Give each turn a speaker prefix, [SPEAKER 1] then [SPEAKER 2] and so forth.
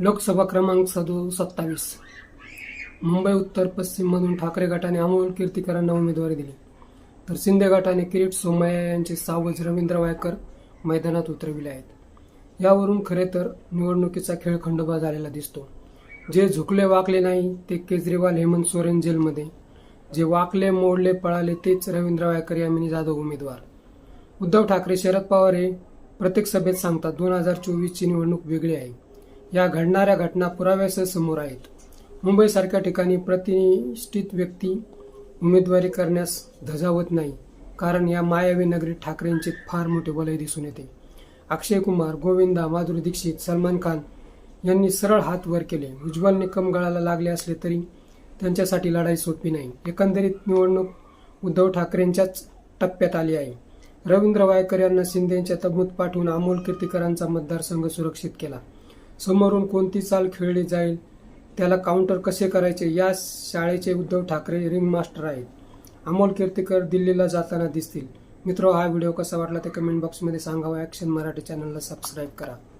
[SPEAKER 1] लोकसभा क्रमांक सदो सत्तावीस. मुंबई उत्तर पश्चिममधून ठाकरे गटाने अमोल कीर्तिकरांना उमेदवारी दिली. तर शिंदे गटाने किरीट सोमय्या यांचे सावज रवींद्र वायकर मैदानात उतरविले आहेत. यावरून खरे तर निवडणुकीचा खेळ खंडोबा झालेला दिसतो. जे झुकले वाकले नाही ते केजरीवाल हेमंत सोरेन जेलमध्ये. जे वाकले मोडले पळाले तेच रवींद्र वायकर यामिनी जाधव उमेदवार. उद्धव ठाकरे शरद पवार हे प्रत्येक सभेत सांगतात दोन हजार चोवीसची निवडणूक वेगळी आहे. या घडणाऱ्या घटना पुराव्यासह समोर आहेत. मुंबईसारख्या ठिकाणी प्रतिष्ठित व्यक्ती उमेदवारी करण्यास धजावत नाही कारण या मायावी नगरीत ठाकरेंचे फार मोठे वलय दिसून येते. अक्षय कुमार गोविंदा माधुरी दीक्षित सलमान खान यांनी सरळ हात वर केले. उज्ज्वल निकम गळाला लागले असले तरी त्यांच्यासाठी लढाई सोपी नाही. एकंदरीत निवडणूक उद्धव ठाकरेंच्याच टप्प्यात आली आहे. रवींद्र वायकर यांना शिंदेच्या तबूत पाठवून अमोल कीर्तीकरांचा मतदारसंघ सुरक्षित केला. समोरून कोणती चाल खेळली जाईल त्याला काउंटर कसे करायचे या शाळेचे उद्धव ठाकरे रिंग मास्टर आहेत. अमोल कीर्तीकर दिल्लीला जाताना दिसतील. मित्र हा व्हिडिओ कसा वाटला ते कमेंट बॉक्समध्ये सांगावा. ॲक्शन मराठी चॅनलला सबस्क्राईब करा.